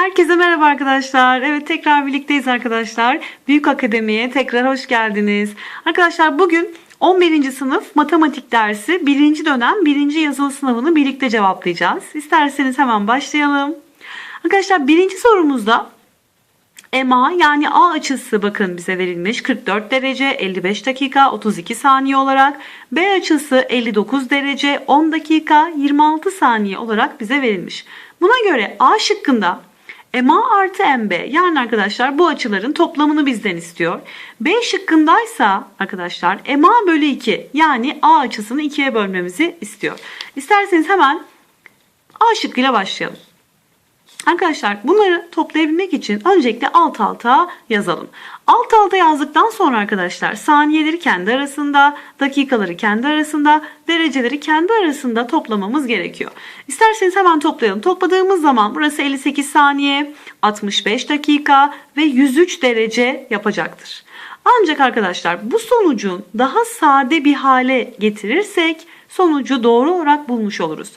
Herkese merhaba arkadaşlar. Evet tekrar birlikteyiz arkadaşlar. Büyük Akademi'ye tekrar hoş geldiniz. Arkadaşlar bugün 11. sınıf matematik dersi 1. dönem 1. yazılı sınavını birlikte cevaplayacağız. İsterseniz hemen başlayalım. Arkadaşlar birinci sorumuzda EMA yani A açısı bakın bize verilmiş 44 derece 55 dakika 32 saniye olarak B açısı 59 derece 10 dakika 26 saniye olarak bize verilmiş. Buna göre A şıkkında EMA artı MB yani arkadaşlar bu açıların toplamını bizden istiyor. B şıkkındaysa arkadaşlar EMA bölü 2 yani A açısını 2'ye bölmemizi istiyor. İsterseniz hemen A şıkkıyla başlayalım. Arkadaşlar bunları toplayabilmek için öncelikle alt alta yazalım. Alt alta yazdıktan sonra arkadaşlar saniyeleri kendi arasında, dakikaları kendi arasında, dereceleri kendi arasında toplamamız gerekiyor. İsterseniz hemen toplayalım. Topladığımız zaman burası 58 saniye, 65 dakika ve 103 derece yapacaktır. Ancak arkadaşlar bu sonucun daha sade bir hale getirirsek sonucu doğru olarak bulmuş oluruz.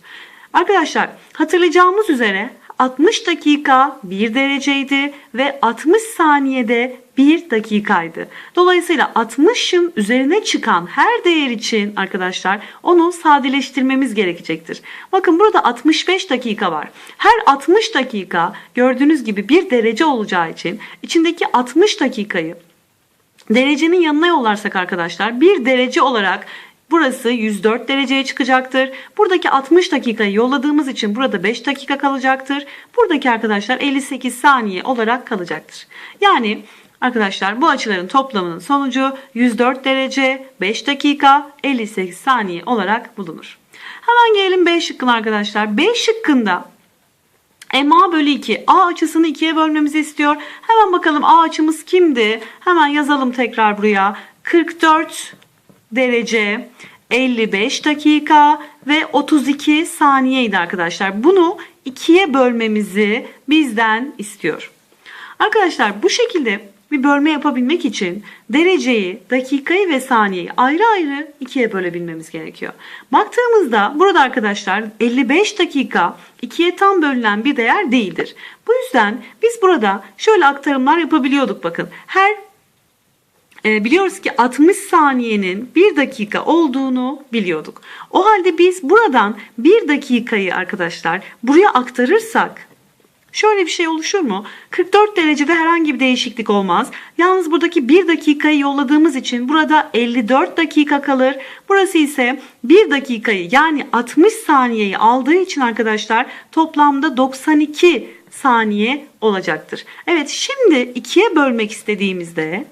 Arkadaşlar hatırlayacağımız üzere 60 dakika 1 dereceydi ve 60 saniyede 1 dakikaydı. Dolayısıyla 60'ın üzerine çıkan her değer için arkadaşlar onu sadeleştirmemiz gerekecektir. Bakın burada 65 dakika var. Her 60 dakika gördüğünüz gibi 1 derece olacağı için içindeki 60 dakikayı derecenin yanına yollarsak arkadaşlar 1 derece olarak Burası 104 dereceye çıkacaktır. Buradaki 60 dakikayı yolladığımız için burada 5 dakika kalacaktır. Buradaki arkadaşlar 58 saniye olarak kalacaktır. Yani arkadaşlar bu açıların toplamının sonucu 104 derece 5 dakika 58 saniye olarak bulunur. Hemen gelelim B şıkkına arkadaşlar. B şıkkında MA bölü 2 A açısını 2'ye bölmemizi istiyor. Hemen bakalım A açımız kimdi? Hemen yazalım tekrar buraya. 44 derece 55 dakika ve 32 saniyeydi arkadaşlar. Bunu ikiye bölmemizi bizden istiyor. Arkadaşlar bu şekilde bir bölme yapabilmek için dereceyi, dakikayı ve saniyeyi ayrı ayrı ikiye bölebilmemiz gerekiyor. Baktığımızda burada arkadaşlar 55 dakika ikiye tam bölünen bir değer değildir. Bu yüzden biz burada şöyle aktarımlar yapabiliyorduk bakın. Her e, biliyoruz ki 60 saniyenin 1 dakika olduğunu biliyorduk. O halde biz buradan 1 dakikayı arkadaşlar buraya aktarırsak şöyle bir şey oluşur mu? 44 derecede herhangi bir değişiklik olmaz. Yalnız buradaki 1 dakikayı yolladığımız için burada 54 dakika kalır. Burası ise 1 dakikayı yani 60 saniyeyi aldığı için arkadaşlar toplamda 92 saniye olacaktır. Evet şimdi ikiye bölmek istediğimizde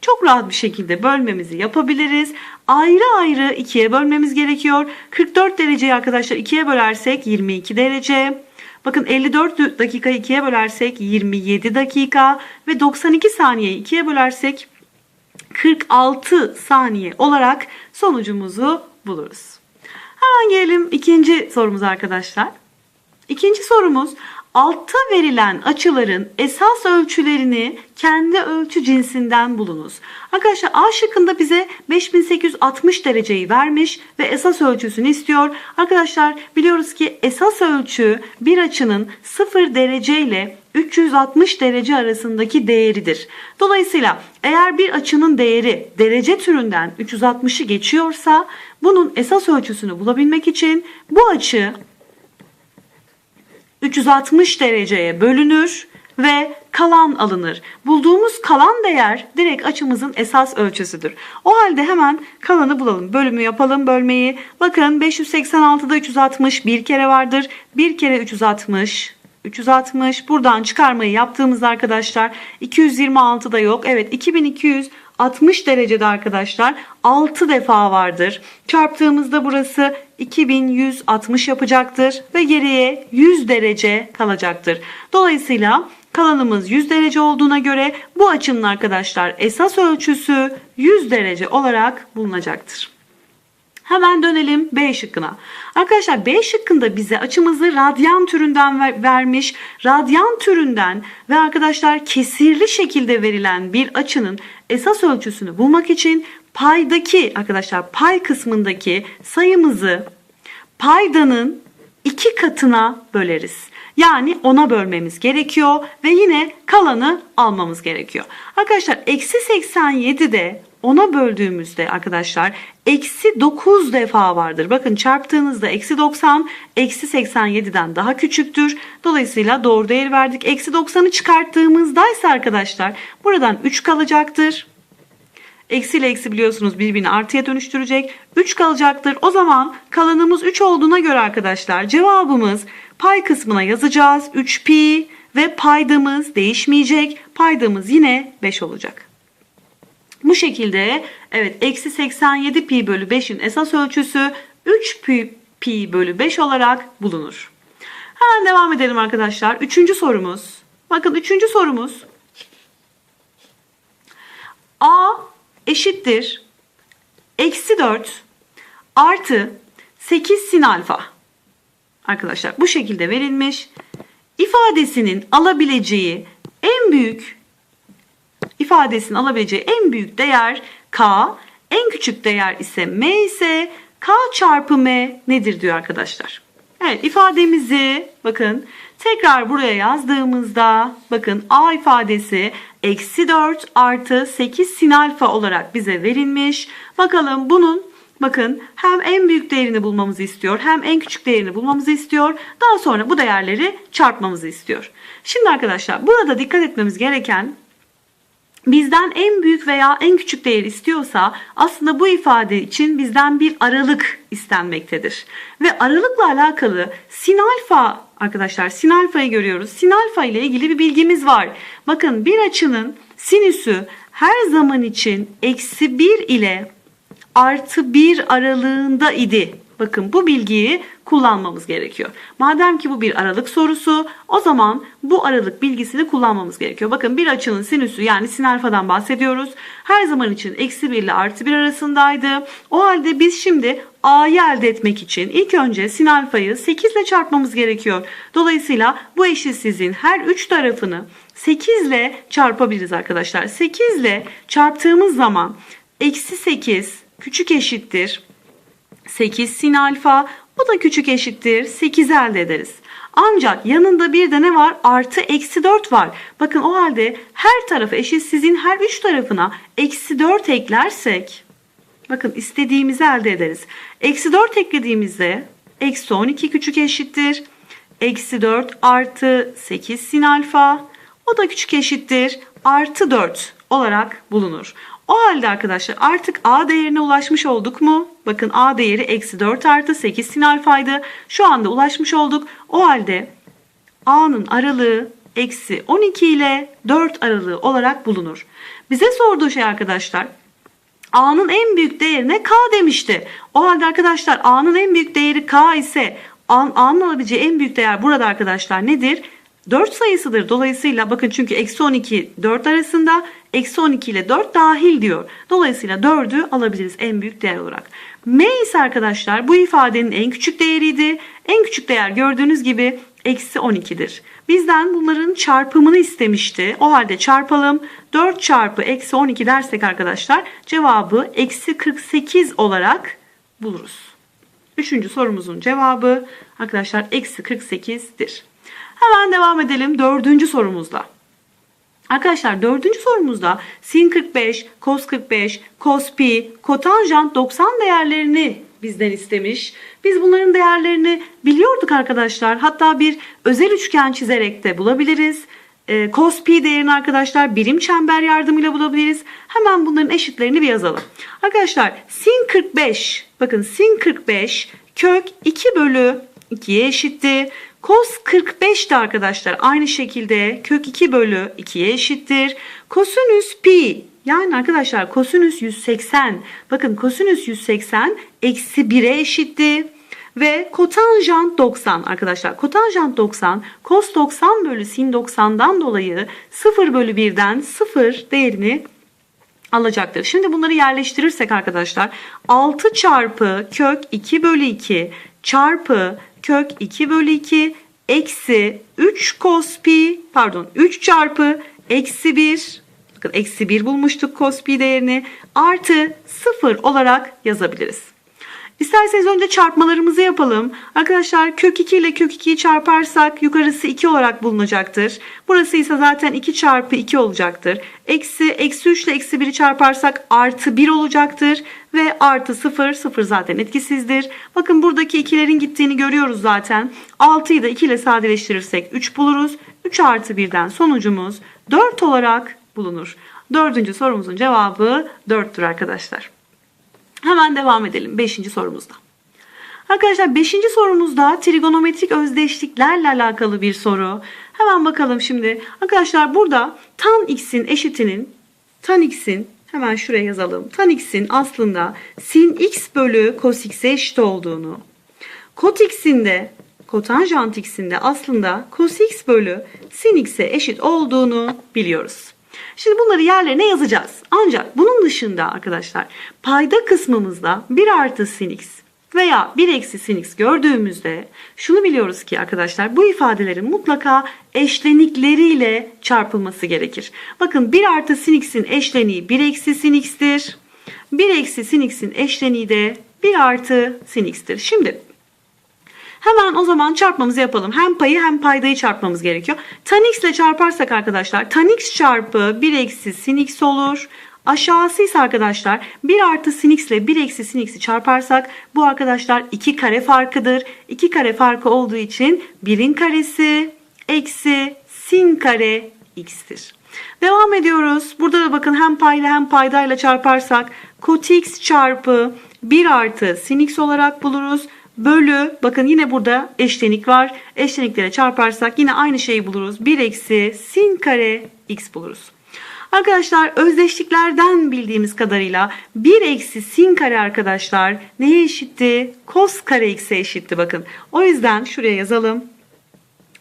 çok rahat bir şekilde bölmemizi yapabiliriz. Ayrı ayrı ikiye bölmemiz gerekiyor. 44 dereceyi arkadaşlar ikiye bölersek 22 derece. Bakın 54 dakikayı ikiye bölersek 27 dakika ve 92 saniyeyi ikiye bölersek 46 saniye olarak sonucumuzu buluruz. Hemen gelelim ikinci sorumuz arkadaşlar. İkinci sorumuz altta verilen açıların esas ölçülerini kendi ölçü cinsinden bulunuz. Arkadaşlar A şıkkında bize 5860 dereceyi vermiş ve esas ölçüsünü istiyor. Arkadaşlar biliyoruz ki esas ölçü bir açının 0 derece ile 360 derece arasındaki değeridir. Dolayısıyla eğer bir açının değeri derece türünden 360'ı geçiyorsa bunun esas ölçüsünü bulabilmek için bu açı 360 dereceye bölünür ve kalan alınır. Bulduğumuz kalan değer direkt açımızın esas ölçüsüdür. O halde hemen kalanı bulalım. Bölümü yapalım bölmeyi. Bakın 586'da 360 bir kere vardır. Bir kere 360 360 buradan çıkarmayı yaptığımızda arkadaşlar 226'da yok. Evet 2260 derecede arkadaşlar 6 defa vardır. Çarptığımızda burası 2160 yapacaktır ve geriye 100 derece kalacaktır. Dolayısıyla kalanımız 100 derece olduğuna göre bu açının arkadaşlar esas ölçüsü 100 derece olarak bulunacaktır. Hemen dönelim B şıkkına. Arkadaşlar B şıkkında bize açımızı radyan türünden ver, vermiş. Radyan türünden ve arkadaşlar kesirli şekilde verilen bir açının esas ölçüsünü bulmak için paydaki arkadaşlar pay kısmındaki sayımızı paydanın iki katına böleriz. Yani 10'a bölmemiz gerekiyor ve yine kalanı almamız gerekiyor. Arkadaşlar eksi 87'de 10'a böldüğümüzde arkadaşlar eksi 9 defa vardır. Bakın çarptığınızda eksi 90 eksi 87'den daha küçüktür. Dolayısıyla doğru değer verdik. Eksi 90'ı çıkarttığımızda ise arkadaşlar buradan 3 kalacaktır. Eksi ile eksi biliyorsunuz birbirini artıya dönüştürecek. 3 kalacaktır. O zaman kalanımız 3 olduğuna göre arkadaşlar cevabımız pay kısmına yazacağız. 3 pi ve paydamız değişmeyecek. Paydamız yine 5 olacak. Bu şekilde evet eksi 87 pi bölü 5'in esas ölçüsü 3 pi, pi bölü 5 olarak bulunur. Hemen devam edelim arkadaşlar. Üçüncü sorumuz. Bakın üçüncü sorumuz. A eşittir. Eksi 4 artı 8 sin alfa. Arkadaşlar bu şekilde verilmiş. İfadesinin alabileceği en büyük ifadesinin alabileceği en büyük değer K, en küçük değer ise M ise K çarpı M nedir diyor arkadaşlar. Evet ifademizi bakın tekrar buraya yazdığımızda bakın A ifadesi eksi 4 artı 8 sin alfa olarak bize verilmiş. Bakalım bunun bakın hem en büyük değerini bulmamızı istiyor hem en küçük değerini bulmamızı istiyor. Daha sonra bu değerleri çarpmamızı istiyor. Şimdi arkadaşlar burada dikkat etmemiz gereken bizden en büyük veya en küçük değer istiyorsa aslında bu ifade için bizden bir aralık istenmektedir. Ve aralıkla alakalı sin alfa arkadaşlar sin alfayı görüyoruz. Sin alfa ile ilgili bir bilgimiz var. Bakın bir açının sinüsü her zaman için eksi 1 ile artı 1 aralığında idi. Bakın bu bilgiyi kullanmamız gerekiyor. Madem ki bu bir aralık sorusu o zaman bu aralık bilgisini kullanmamız gerekiyor. Bakın bir açının sinüsü yani sin alfadan bahsediyoruz. Her zaman için eksi 1 ile artı 1 arasındaydı. O halde biz şimdi A'yı elde etmek için ilk önce sin alfayı 8 ile çarpmamız gerekiyor. Dolayısıyla bu eşitsizliğin her 3 tarafını 8 ile çarpabiliriz arkadaşlar. 8 ile çarptığımız zaman eksi 8 küçük eşittir 8 sin alfa bu da küçük eşittir 8 elde ederiz. Ancak yanında bir de ne var? Artı eksi 4 var. Bakın o halde her tarafı eşitsizin her 3 tarafına eksi 4 eklersek bakın istediğimizi elde ederiz. Eksi 4 eklediğimizde eksi 12 küçük eşittir. Eksi 4 artı 8 sin alfa o da küçük eşittir. Artı 4 olarak bulunur. O halde arkadaşlar artık A değerine ulaşmış olduk mu? Bakın A değeri eksi 4 artı 8 sin alfaydı. Şu anda ulaşmış olduk. O halde A'nın aralığı eksi 12 ile 4 aralığı olarak bulunur. Bize sorduğu şey arkadaşlar A'nın en büyük değerine K demişti. O halde arkadaşlar A'nın en büyük değeri K ise A'nın alabileceği en büyük değer burada arkadaşlar nedir? 4 sayısıdır. Dolayısıyla bakın çünkü eksi 12 4 arasında eksi 12 ile 4 dahil diyor. Dolayısıyla 4'ü alabiliriz en büyük değer olarak. M ise arkadaşlar bu ifadenin en küçük değeriydi. En küçük değer gördüğünüz gibi eksi 12'dir. Bizden bunların çarpımını istemişti. O halde çarpalım. 4 çarpı eksi 12 dersek arkadaşlar cevabı eksi 48 olarak buluruz. Üçüncü sorumuzun cevabı arkadaşlar eksi 48'dir. Hemen devam edelim dördüncü sorumuzla. Arkadaşlar dördüncü sorumuzda sin 45, cos 45, cos pi, kotanjant 90 değerlerini bizden istemiş. Biz bunların değerlerini biliyorduk arkadaşlar. Hatta bir özel üçgen çizerek de bulabiliriz. E, cos pi değerini arkadaşlar birim çember yardımıyla bulabiliriz. Hemen bunların eşitlerini bir yazalım. Arkadaşlar sin 45 bakın sin 45 kök 2 bölü 2'ye eşittir. Cos 45 de arkadaşlar aynı şekilde kök 2 bölü 2'ye eşittir. Kosinüs pi yani arkadaşlar kosinüs 180 bakın kosinüs 180 eksi 1'e eşitti. Ve kotanjant 90 arkadaşlar kotanjant 90 cos 90 bölü sin 90'dan dolayı 0 bölü 1'den 0 değerini alacaktır. Şimdi bunları yerleştirirsek arkadaşlar 6 çarpı kök 2 bölü 2 çarpı kök 2 bölü 2 eksi 3 cos pi pardon 3 çarpı eksi 1 bakın eksi 1 bulmuştuk cos pi değerini artı 0 olarak yazabiliriz. İsterseniz önce çarpmalarımızı yapalım. Arkadaşlar kök 2 ile kök 2'yi çarparsak yukarısı 2 olarak bulunacaktır. Burası ise zaten 2 çarpı 2 olacaktır. Eksi, eksi 3 ile eksi 1'i çarparsak artı 1 olacaktır. Ve artı 0, 0 zaten etkisizdir. Bakın buradaki ikilerin gittiğini görüyoruz zaten. 6'yı da 2 ile sadeleştirirsek 3 buluruz. 3 artı 1'den sonucumuz 4 olarak bulunur. Dördüncü sorumuzun cevabı 4'tür arkadaşlar. Hemen devam edelim 5. sorumuzda. Arkadaşlar 5. sorumuzda trigonometrik özdeşliklerle alakalı bir soru. Hemen bakalım şimdi. Arkadaşlar burada tan x'in eşitinin tan x'in hemen şuraya yazalım. Tan x'in aslında sin x bölü cos x'e eşit olduğunu. Kot x'in de kotanjant x'in de aslında cos x bölü sin x'e eşit olduğunu biliyoruz. Şimdi bunları yerlerine yazacağız. Ancak bunun dışında arkadaşlar payda kısmımızda 1 artı sin x veya 1 eksi sin x gördüğümüzde şunu biliyoruz ki arkadaşlar bu ifadelerin mutlaka eşlenikleriyle çarpılması gerekir. Bakın 1 artı sin x'in eşleniği 1 eksi sin x'tir. 1 eksi sin x'in eşleniği de 1 artı sin x'tir. Şimdi Hemen o zaman çarpmamızı yapalım. Hem payı hem paydayı çarpmamız gerekiyor. Tan x ile çarparsak arkadaşlar tan x çarpı 1 eksi sin x olur. Aşağısı ise arkadaşlar 1 artı sin x ile 1 eksi sin x'i çarparsak bu arkadaşlar 2 kare farkıdır. 2 kare farkı olduğu için 1'in karesi eksi sin kare x'tir. Devam ediyoruz. Burada da bakın hem payla hem paydayla çarparsak kot x çarpı 1 artı sin x olarak buluruz. Bölü bakın yine burada eşlenik var. Eşleniklere çarparsak yine aynı şeyi buluruz. 1 eksi sin kare x buluruz. Arkadaşlar özdeşliklerden bildiğimiz kadarıyla 1 eksi sin kare arkadaşlar neye eşitti? Kos kare x'e eşitti bakın. O yüzden şuraya yazalım.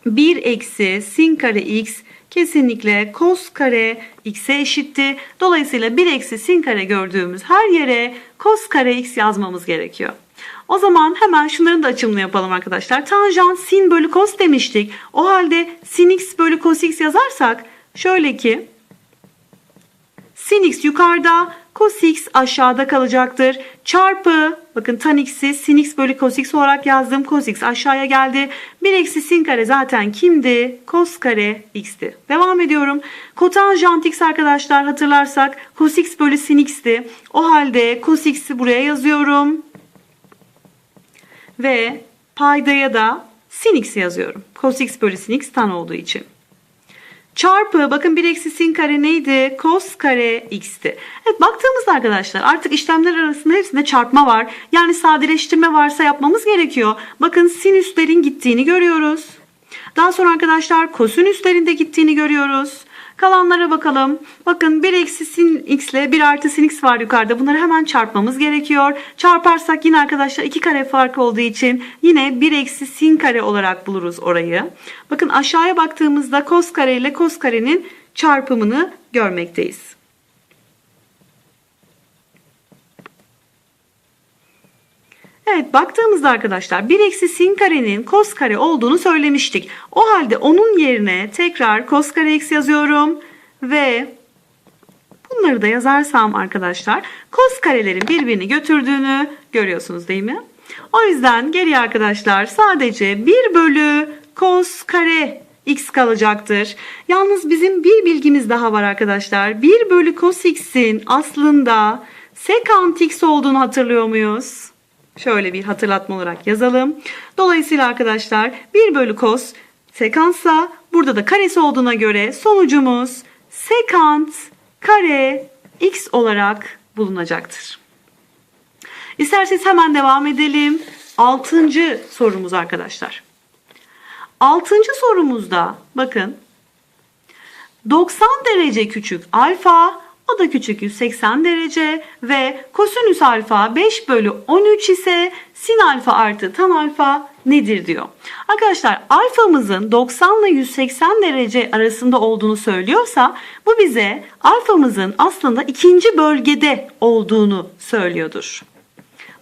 1 eksi sin kare x kesinlikle kos kare x'e eşitti. Dolayısıyla 1 eksi sin kare gördüğümüz her yere kos kare x yazmamız gerekiyor. O zaman hemen şunların da açımını yapalım arkadaşlar. Tanjant sin bölü kos demiştik. O halde sin x bölü kos x yazarsak şöyle ki sin x yukarıda cos x aşağıda kalacaktır. Çarpı bakın tan x'i sin x bölü cos x olarak yazdım. Cos x aşağıya geldi. 1 eksi sin kare zaten kimdi? Cos kare x'ti. Devam ediyorum. Kotanjant x arkadaşlar hatırlarsak cos x bölü sin x'ti. O halde cos x'i buraya yazıyorum. Ve paydaya da sin x yazıyorum. Cos x bölü sin x tan olduğu için. Çarpı bakın 1 eksi sin kare neydi? Cos kare x'ti. Evet baktığımızda arkadaşlar artık işlemler arasında hepsinde çarpma var. Yani sadeleştirme varsa yapmamız gerekiyor. Bakın sinüslerin gittiğini görüyoruz. Daha sonra arkadaşlar kosinüslerin de gittiğini görüyoruz. Kalanlara bakalım. Bakın 1 eksi sin x ile 1 artı sin x var yukarıda. Bunları hemen çarpmamız gerekiyor. Çarparsak yine arkadaşlar 2 kare farkı olduğu için yine 1 eksi sin kare olarak buluruz orayı. Bakın aşağıya baktığımızda kos kare ile kos karenin çarpımını görmekteyiz. Evet baktığımızda arkadaşlar 1 eksi sin karenin kos kare olduğunu söylemiştik. O halde onun yerine tekrar kos kare x yazıyorum ve bunları da yazarsam arkadaşlar kos karelerin birbirini götürdüğünü görüyorsunuz değil mi? O yüzden geriye arkadaşlar sadece 1 bölü kos kare x kalacaktır. Yalnız bizim bir bilgimiz daha var arkadaşlar. 1 bölü cos x'in aslında sekant x olduğunu hatırlıyor muyuz? Şöyle bir hatırlatma olarak yazalım. Dolayısıyla arkadaşlar 1 bölü cos sekansa burada da karesi olduğuna göre sonucumuz sekant kare x olarak bulunacaktır. İsterseniz hemen devam edelim. Altıncı sorumuz arkadaşlar. Altıncı sorumuzda bakın 90 derece küçük alfa o da küçük 180 derece ve kosinüs alfa 5 bölü 13 ise sin alfa artı tan alfa nedir diyor. Arkadaşlar alfamızın 90 ile 180 derece arasında olduğunu söylüyorsa bu bize alfamızın aslında ikinci bölgede olduğunu söylüyordur.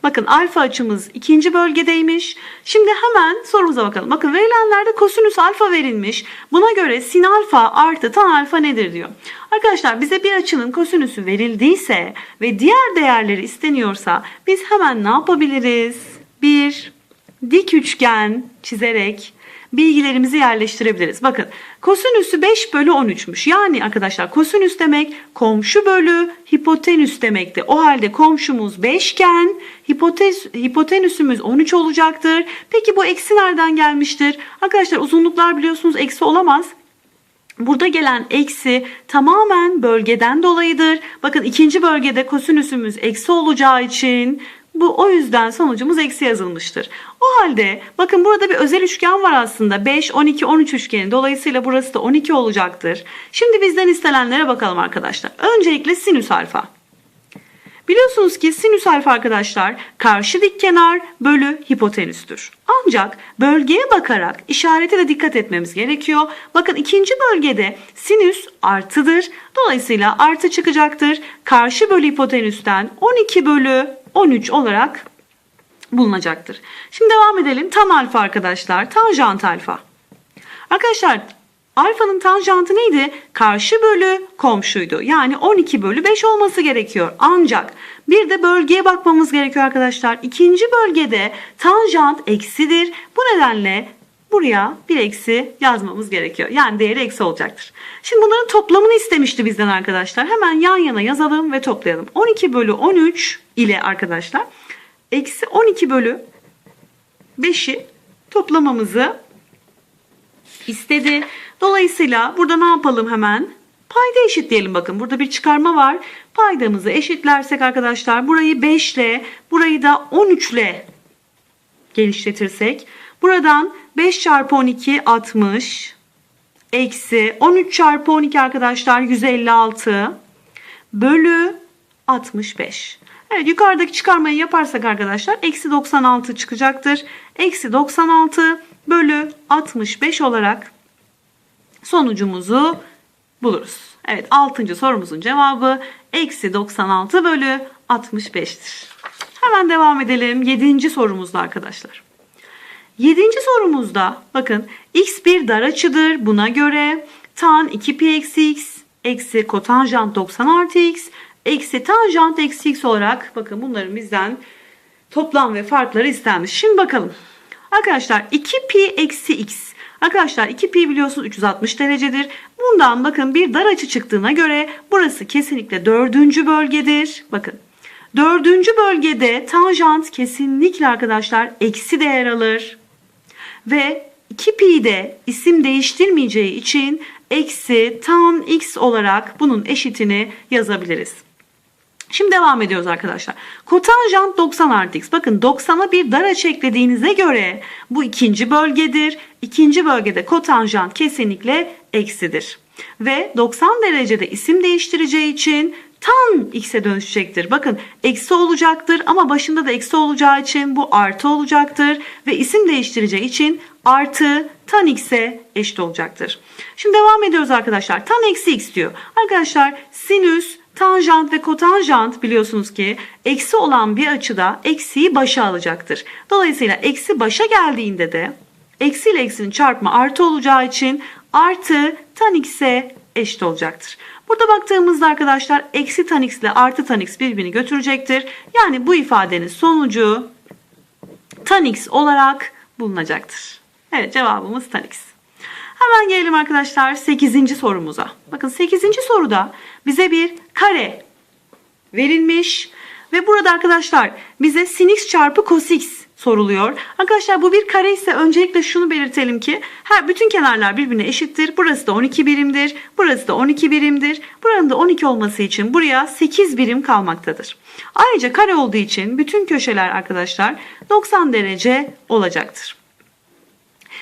Bakın alfa açımız ikinci bölgedeymiş. Şimdi hemen sorumuza bakalım. Bakın verilenlerde kosinüs alfa verilmiş. Buna göre sin alfa artı tan alfa nedir diyor. Arkadaşlar bize bir açının kosinüsü verildiyse ve diğer değerleri isteniyorsa biz hemen ne yapabiliriz? Bir dik üçgen çizerek bilgilerimizi yerleştirebiliriz. Bakın kosinüsü 5 bölü 13'müş. Yani arkadaşlar kosinüs demek komşu bölü hipotenüs demekti. O halde komşumuz 5 iken hipotenüs, hipotenüsümüz 13 olacaktır. Peki bu eksi nereden gelmiştir? Arkadaşlar uzunluklar biliyorsunuz eksi olamaz. Burada gelen eksi tamamen bölgeden dolayıdır. Bakın ikinci bölgede kosinüsümüz eksi olacağı için bu o yüzden sonucumuz eksi yazılmıştır. O halde bakın burada bir özel üçgen var aslında. 5, 12, 13 üçgeni. Dolayısıyla burası da 12 olacaktır. Şimdi bizden istenenlere bakalım arkadaşlar. Öncelikle sinüs alfa. Biliyorsunuz ki sinüs alfa arkadaşlar karşı dik kenar bölü hipotenüstür. Ancak bölgeye bakarak işarete de dikkat etmemiz gerekiyor. Bakın ikinci bölgede sinüs artıdır. Dolayısıyla artı çıkacaktır. Karşı bölü hipotenüsten 12 bölü 13 olarak bulunacaktır. Şimdi devam edelim. Tan alfa arkadaşlar. Tanjant alfa. Arkadaşlar alfanın tanjantı neydi? Karşı bölü komşuydu. Yani 12 bölü 5 olması gerekiyor. Ancak bir de bölgeye bakmamız gerekiyor arkadaşlar. İkinci bölgede tanjant eksidir. Bu nedenle buraya bir eksi yazmamız gerekiyor. Yani değeri eksi olacaktır. Şimdi bunların toplamını istemişti bizden arkadaşlar. Hemen yan yana yazalım ve toplayalım. 12 bölü 13 ile arkadaşlar eksi 12 bölü 5'i toplamamızı istedi. Dolayısıyla burada ne yapalım hemen? Payda eşitleyelim bakın. Burada bir çıkarma var. Paydamızı eşitlersek arkadaşlar burayı 5 ile burayı da 13 ile genişletirsek buradan 5 çarpı 12 60 eksi 13 çarpı 12 arkadaşlar 156 bölü 65. Evet yukarıdaki çıkarmayı yaparsak arkadaşlar eksi 96 çıkacaktır. Eksi 96 bölü 65 olarak sonucumuzu buluruz. Evet 6. sorumuzun cevabı eksi 96 bölü 65'tir. Hemen devam edelim 7. sorumuzda arkadaşlar. 7. sorumuzda bakın x bir dar açıdır. Buna göre tan 2pi eksi x eksi kotanjant 90 artı x eksi tanjant eksi x olarak bakın bunların bizden toplam ve farkları istenmiş. Şimdi bakalım. Arkadaşlar 2 pi eksi x. Arkadaşlar 2 pi biliyorsunuz 360 derecedir. Bundan bakın bir dar açı çıktığına göre burası kesinlikle dördüncü bölgedir. Bakın dördüncü bölgede tanjant kesinlikle arkadaşlar eksi değer alır. Ve 2 pi de isim değiştirmeyeceği için eksi tan x olarak bunun eşitini yazabiliriz. Şimdi devam ediyoruz arkadaşlar. Kotanjant 90 artı x. Bakın 90'a bir dar açı eklediğinize göre bu ikinci bölgedir. İkinci bölgede kotanjant kesinlikle eksidir. Ve 90 derecede isim değiştireceği için tan x'e dönüşecektir. Bakın eksi olacaktır ama başında da eksi olacağı için bu artı olacaktır. Ve isim değiştireceği için artı tan x'e eşit olacaktır. Şimdi devam ediyoruz arkadaşlar. Tan eksi x diyor. Arkadaşlar sinüs Tanjant ve kotanjant biliyorsunuz ki eksi olan bir açıda eksiyi başa alacaktır. Dolayısıyla eksi başa geldiğinde de eksi ile eksinin çarpımı artı olacağı için artı tan x'e eşit olacaktır. Burada baktığımızda arkadaşlar eksi tan x ile artı tan x birbirini götürecektir. Yani bu ifadenin sonucu tan x olarak bulunacaktır. Evet cevabımız tan x. Hemen gelelim arkadaşlar 8. sorumuza. Bakın 8. soruda bize bir kare verilmiş ve burada arkadaşlar bize sin x çarpı cos x soruluyor. Arkadaşlar bu bir kare ise öncelikle şunu belirtelim ki her bütün kenarlar birbirine eşittir. Burası da 12 birimdir. Burası da 12 birimdir. Buranın da 12 olması için buraya 8 birim kalmaktadır. Ayrıca kare olduğu için bütün köşeler arkadaşlar 90 derece olacaktır.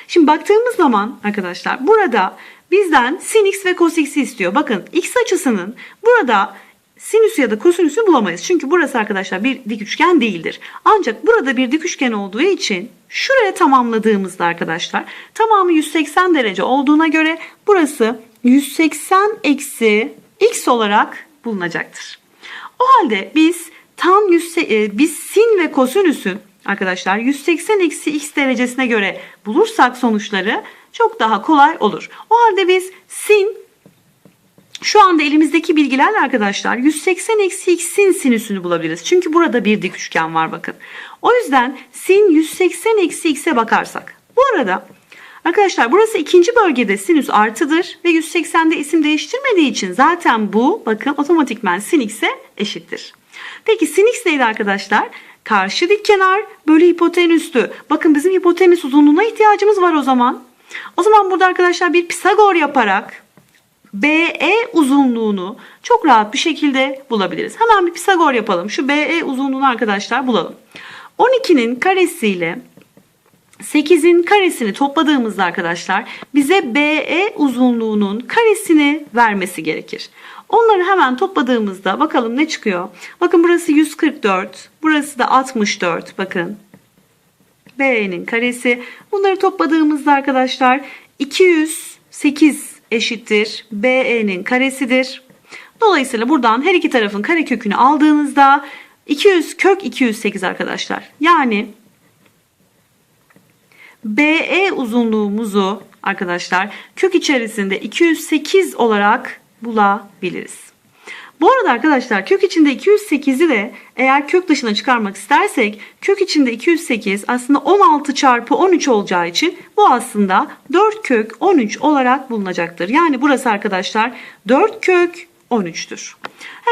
Şimdi baktığımız zaman arkadaşlar burada bizden sin x ve cos x'i istiyor. Bakın x açısının burada sinüs ya da kosinüsü bulamayız. Çünkü burası arkadaşlar bir dik üçgen değildir. Ancak burada bir dik üçgen olduğu için şuraya tamamladığımızda arkadaşlar tamamı 180 derece olduğuna göre burası 180 eksi x olarak bulunacaktır. O halde biz tan 100, e, biz sin ve kosinüsün arkadaşlar 180 eksi x derecesine göre bulursak sonuçları çok daha kolay olur. O halde biz sin şu anda elimizdeki bilgilerle arkadaşlar 180 eksi x'in sinüsünü bulabiliriz. Çünkü burada bir dik üçgen var bakın. O yüzden sin 180 eksi x'e bakarsak. Bu arada arkadaşlar burası ikinci bölgede sinüs artıdır ve 180'de isim değiştirmediği için zaten bu bakın otomatikmen sin x'e eşittir. Peki sin x neydi arkadaşlar? Karşı dik kenar bölü hipotenüstü. Bakın bizim hipotenüs uzunluğuna ihtiyacımız var o zaman. O zaman burada arkadaşlar bir Pisagor yaparak BE uzunluğunu çok rahat bir şekilde bulabiliriz. Hemen bir Pisagor yapalım. Şu BE uzunluğunu arkadaşlar bulalım. 12'nin karesiyle 8'in karesini topladığımızda arkadaşlar bize BE uzunluğunun karesini vermesi gerekir. Onları hemen topladığımızda bakalım ne çıkıyor. Bakın burası 144, burası da 64 bakın. BE'nin karesi. Bunları topladığımızda arkadaşlar 208 eşittir BE'nin karesidir. Dolayısıyla buradan her iki tarafın karekökünü aldığınızda 200 kök 208 arkadaşlar. Yani BE uzunluğumuzu arkadaşlar kök içerisinde 208 olarak bulabiliriz. Bu arada arkadaşlar kök içinde 208'i de eğer kök dışına çıkarmak istersek kök içinde 208 aslında 16 çarpı 13 olacağı için bu aslında 4 kök 13 olarak bulunacaktır. Yani burası arkadaşlar 4 kök 13'tür.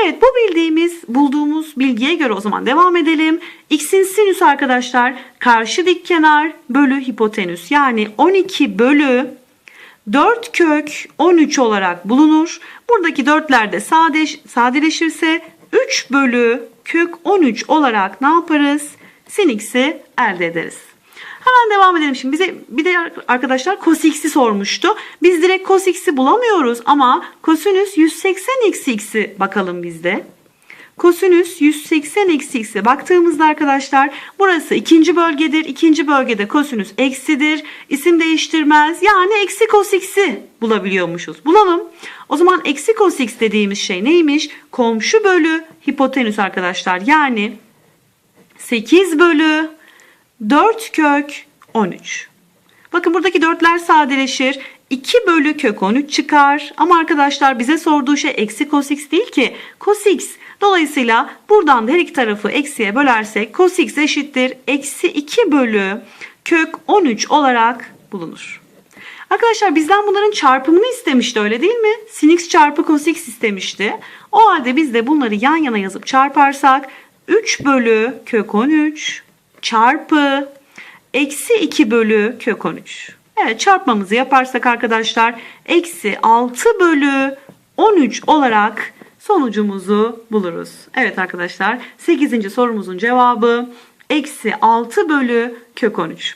Evet bu bildiğimiz bulduğumuz bilgiye göre o zaman devam edelim. X'in sinüsü arkadaşlar karşı dik kenar bölü hipotenüs yani 12 bölü 4 kök 13 olarak bulunur. Buradaki dörtler de sadeş, sadeleşirse 3 bölü kök 13 olarak ne yaparız? Sin x'i elde ederiz. Hemen devam edelim. Şimdi bize bir de arkadaşlar cos x'i sormuştu. Biz direkt cos x'i bulamıyoruz ama kosinüs 180 eksi x'i bakalım bizde. Kosinüs 180 eksi x'e baktığımızda arkadaşlar burası ikinci bölgedir. İkinci bölgede kosinüs eksidir. İsim değiştirmez. Yani eksi cos x'i bulabiliyormuşuz. Bulalım. O zaman eksi cos x dediğimiz şey neymiş? Komşu bölü hipotenüs arkadaşlar. Yani 8 bölü 4 kök 13. Bakın buradaki dörtler sadeleşir. 2 bölü kök 13 çıkar. Ama arkadaşlar bize sorduğu şey eksi cos x değil ki. Cos x. Dolayısıyla buradan da her iki tarafı eksiye bölersek cos x eşittir. Eksi 2 bölü kök 13 olarak bulunur. Arkadaşlar bizden bunların çarpımını istemişti öyle değil mi? Sin x çarpı cos x istemişti. O halde biz de bunları yan yana yazıp çarparsak 3 bölü kök 13 çarpı eksi 2 bölü kök 13. Evet çarpmamızı yaparsak arkadaşlar eksi 6 bölü 13 olarak sonucumuzu buluruz. Evet arkadaşlar 8. sorumuzun cevabı eksi 6 bölü kök 13.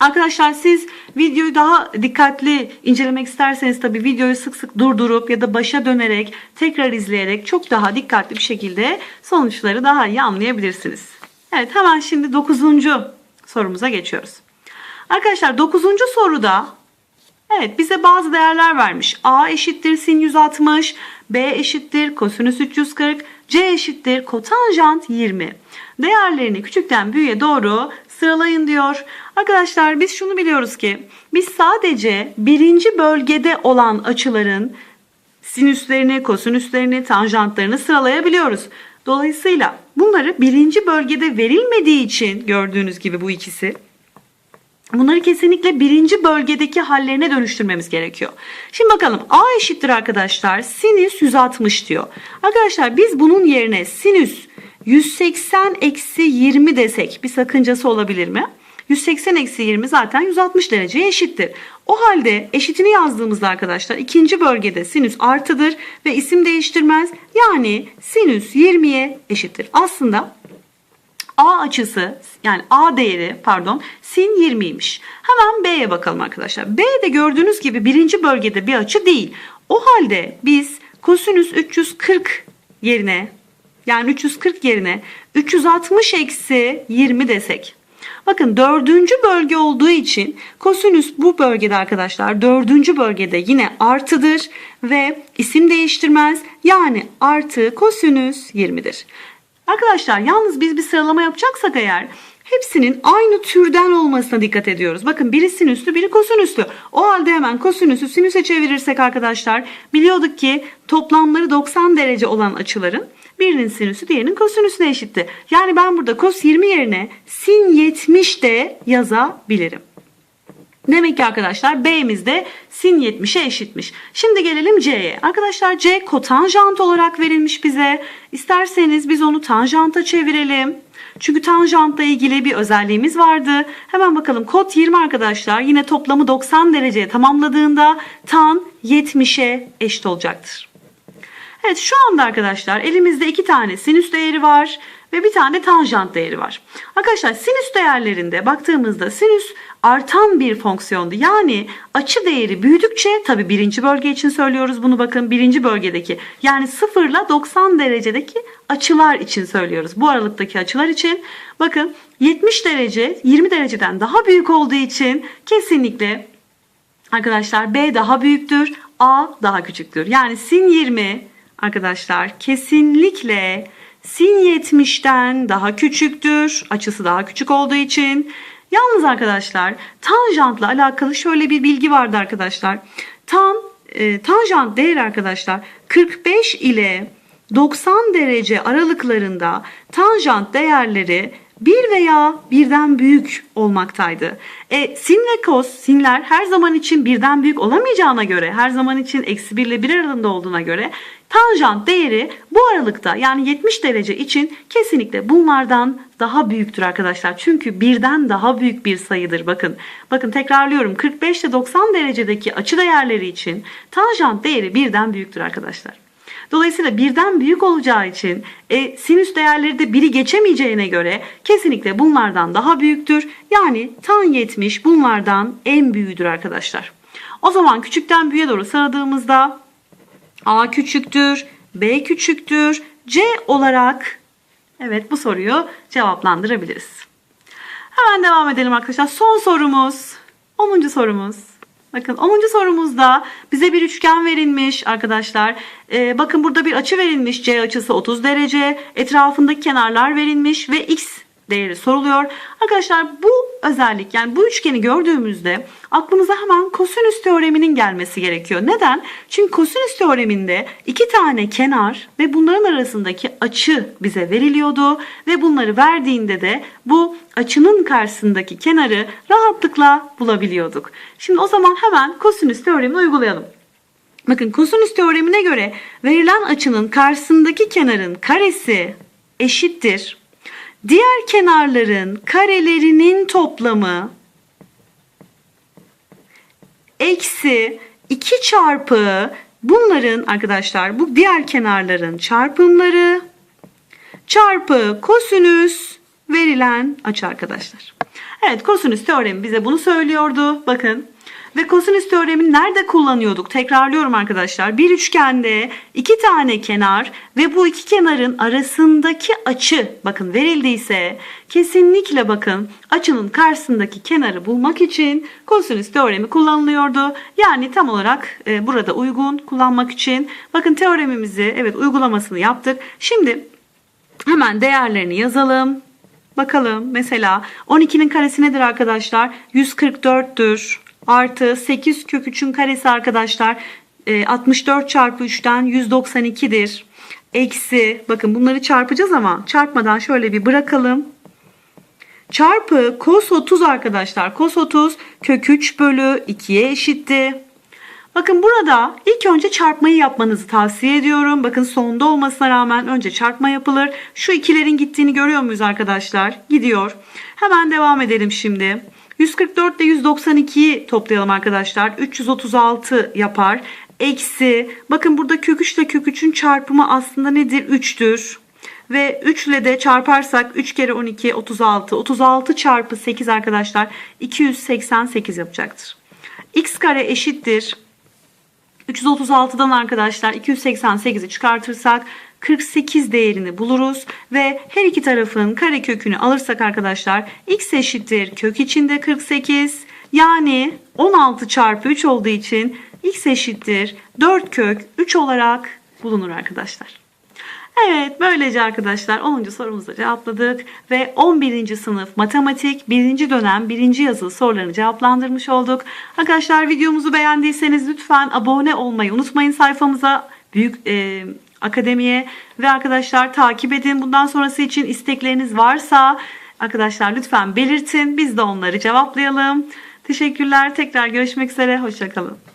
Arkadaşlar siz videoyu daha dikkatli incelemek isterseniz tabi videoyu sık sık durdurup ya da başa dönerek tekrar izleyerek çok daha dikkatli bir şekilde sonuçları daha iyi anlayabilirsiniz. Evet hemen şimdi 9. sorumuza geçiyoruz. Arkadaşlar 9. soruda evet bize bazı değerler vermiş. A eşittir sin 160, B eşittir kosinüs 340, C eşittir kotanjant 20. Değerlerini küçükten büyüğe doğru sıralayın diyor. Arkadaşlar biz şunu biliyoruz ki biz sadece birinci bölgede olan açıların sinüslerini, kosinüslerini, tanjantlarını sıralayabiliyoruz. Dolayısıyla bunları birinci bölgede verilmediği için gördüğünüz gibi bu ikisi Bunları kesinlikle birinci bölgedeki hallerine dönüştürmemiz gerekiyor. Şimdi bakalım A eşittir arkadaşlar sinüs 160 diyor. Arkadaşlar biz bunun yerine sinüs 180 eksi 20 desek bir sakıncası olabilir mi? 180 eksi 20 zaten 160 dereceye eşittir. O halde eşitini yazdığımızda arkadaşlar ikinci bölgede sinüs artıdır ve isim değiştirmez. Yani sinüs 20'ye eşittir. Aslında A açısı yani A değeri pardon sin 20'ymiş. Hemen B'ye bakalım arkadaşlar. B de gördüğünüz gibi birinci bölgede bir açı değil. O halde biz kosinüs 340 yerine yani 340 yerine 360 eksi 20 desek. Bakın dördüncü bölge olduğu için kosinüs bu bölgede arkadaşlar dördüncü bölgede yine artıdır ve isim değiştirmez. Yani artı kosinüs 20'dir. Arkadaşlar yalnız biz bir sıralama yapacaksak eğer hepsinin aynı türden olmasına dikkat ediyoruz. Bakın biri sinüslü biri kosinüslü. O halde hemen kosinüsü sinüse çevirirsek arkadaşlar biliyorduk ki toplamları 90 derece olan açıların birinin sinüsü diğerinin kosinüsüne eşitti. Yani ben burada kos 20 yerine sin 70 de yazabilirim. Demek ki arkadaşlar B'miz de sin 70'e eşitmiş. Şimdi gelelim C'ye. Arkadaşlar C kotanjant olarak verilmiş bize. İsterseniz biz onu tanjanta çevirelim. Çünkü tanjantla ilgili bir özelliğimiz vardı. Hemen bakalım kod 20 arkadaşlar yine toplamı 90 dereceye tamamladığında tan 70'e eşit olacaktır. Evet şu anda arkadaşlar elimizde iki tane sinüs değeri var ve bir tane tanjant değeri var. Arkadaşlar sinüs değerlerinde baktığımızda sinüs artan bir fonksiyondu. Yani açı değeri büyüdükçe tabi birinci bölge için söylüyoruz bunu bakın birinci bölgedeki yani 0 ile 90 derecedeki açılar için söylüyoruz. Bu aralıktaki açılar için bakın 70 derece 20 dereceden daha büyük olduğu için kesinlikle arkadaşlar B daha büyüktür A daha küçüktür. Yani sin 20 arkadaşlar kesinlikle sin 70'ten daha küçüktür. Açısı daha küçük olduğu için. Yalnız arkadaşlar tanjantla alakalı şöyle bir bilgi vardı arkadaşlar. Tan e, tanjant değeri arkadaşlar 45 ile 90 derece aralıklarında tanjant değerleri bir veya birden büyük olmaktaydı. E, sin ve kos, sinler her zaman için birden büyük olamayacağına göre, her zaman için eksi 1 ile 1 aralığında olduğuna göre tanjant değeri bu aralıkta yani 70 derece için kesinlikle bunlardan daha büyüktür arkadaşlar. Çünkü birden daha büyük bir sayıdır bakın. Bakın tekrarlıyorum 45 ile 90 derecedeki açı değerleri için tanjant değeri birden büyüktür arkadaşlar. Dolayısıyla birden büyük olacağı için e, sinüs değerleri de biri geçemeyeceğine göre kesinlikle bunlardan daha büyüktür. Yani tan 70 bunlardan en büyüğüdür arkadaşlar. O zaman küçükten büyüğe doğru sıradığımızda A küçüktür, B küçüktür, C olarak evet bu soruyu cevaplandırabiliriz. Hemen devam edelim arkadaşlar. Son sorumuz, 10. sorumuz. Bakın 10. sorumuzda bize bir üçgen verilmiş arkadaşlar. Ee, bakın burada bir açı verilmiş. C açısı 30 derece. Etrafındaki kenarlar verilmiş ve x değeri soruluyor. Arkadaşlar bu özellik yani bu üçgeni gördüğümüzde aklımıza hemen kosinüs teoreminin gelmesi gerekiyor. Neden? Çünkü kosinüs teoreminde iki tane kenar ve bunların arasındaki açı bize veriliyordu ve bunları verdiğinde de bu açının karşısındaki kenarı rahatlıkla bulabiliyorduk. Şimdi o zaman hemen kosinüs teoremini uygulayalım. Bakın kosinüs teoremine göre verilen açının karşısındaki kenarın karesi eşittir Diğer kenarların karelerinin toplamı eksi 2 çarpı bunların arkadaşlar bu diğer kenarların çarpımları çarpı kosinüs verilen açı arkadaşlar. Evet kosinüs teoremi bize bunu söylüyordu. Bakın ve kosinüs teoremini nerede kullanıyorduk? Tekrarlıyorum arkadaşlar. Bir üçgende iki tane kenar ve bu iki kenarın arasındaki açı bakın verildiyse kesinlikle bakın açının karşısındaki kenarı bulmak için kosinüs teoremi kullanılıyordu. Yani tam olarak e, burada uygun kullanmak için bakın teoremimizi evet uygulamasını yaptık. Şimdi hemen değerlerini yazalım. Bakalım mesela 12'nin karesi nedir arkadaşlar? 144'tür artı 8 kök 3'ün karesi arkadaşlar 64 e, çarpı 3'ten 192'dir. Eksi bakın bunları çarpacağız ama çarpmadan şöyle bir bırakalım. Çarpı cos 30 arkadaşlar. Cos 30 kök 3 bölü 2'ye eşitti. Bakın burada ilk önce çarpmayı yapmanızı tavsiye ediyorum. Bakın sonda olmasına rağmen önce çarpma yapılır. Şu ikilerin gittiğini görüyor muyuz arkadaşlar? Gidiyor. Hemen devam edelim şimdi. 144 ile 192'yi toplayalım arkadaşlar. 336 yapar. Eksi bakın burada kök 3 ile kök 3'ün çarpımı aslında nedir? 3'tür. Ve 3 ile de çarparsak 3 kere 12 36. 36 çarpı 8 arkadaşlar 288 yapacaktır. x kare eşittir. 336'dan arkadaşlar 288'i çıkartırsak 48 değerini buluruz ve her iki tarafın kare kökünü alırsak arkadaşlar x eşittir kök içinde 48 yani 16 çarpı 3 olduğu için x eşittir 4 kök 3 olarak bulunur arkadaşlar. Evet böylece arkadaşlar 10. sorumuzu cevapladık ve 11. sınıf matematik 1. dönem 1. yazılı sorularını cevaplandırmış olduk. Arkadaşlar videomuzu beğendiyseniz lütfen abone olmayı unutmayın sayfamıza büyük e, akademiye ve arkadaşlar takip edin. Bundan sonrası için istekleriniz varsa arkadaşlar lütfen belirtin biz de onları cevaplayalım. Teşekkürler tekrar görüşmek üzere hoşçakalın.